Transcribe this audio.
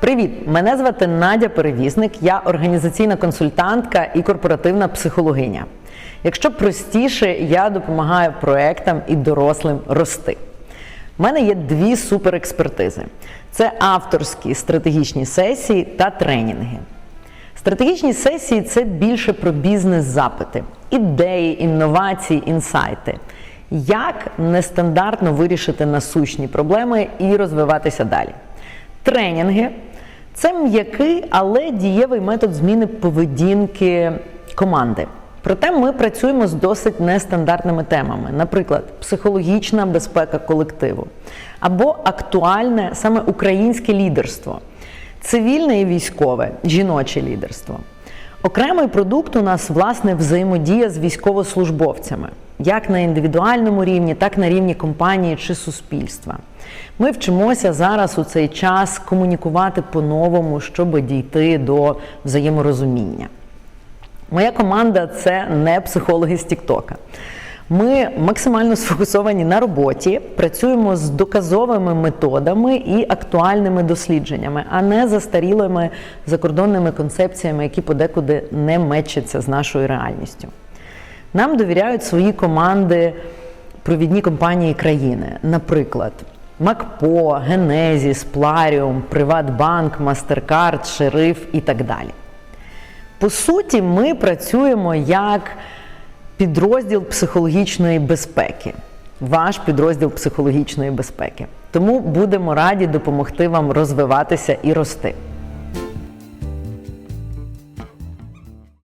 Привіт! Мене звати Надя Перевізник, я організаційна консультантка і корпоративна психологиня. Якщо простіше, я допомагаю проектам і дорослим рости. У мене є дві суперекспертизи: це авторські стратегічні сесії та тренінги. Стратегічні сесії це більше про бізнес-запити, ідеї, інновації, інсайти. Як нестандартно вирішити насущні проблеми і розвиватися далі. Тренінги це м'який, але дієвий метод зміни поведінки команди. Проте ми працюємо з досить нестандартними темами, наприклад, психологічна безпека колективу або актуальне саме українське лідерство, цивільне і військове, жіноче лідерство. Окремий продукт у нас власне взаємодія з військовослужбовцями, як на індивідуальному рівні, так на рівні компанії чи суспільства. Ми вчимося зараз у цей час комунікувати по-новому, щоб дійти до взаєморозуміння. Моя команда це не психологи з Тіктока. Ми максимально сфокусовані на роботі, працюємо з доказовими методами і актуальними дослідженнями, а не застарілими закордонними концепціями, які подекуди не мечаться з нашою реальністю. Нам довіряють свої команди провідні компанії країни, наприклад, МакПо, Генезіс, Пларіум, Приватбанк, Мастеркард, Шериф і так далі. По суті, ми працюємо як підрозділ психологічної безпеки, ваш підрозділ психологічної безпеки. Тому будемо раді допомогти вам розвиватися і рости.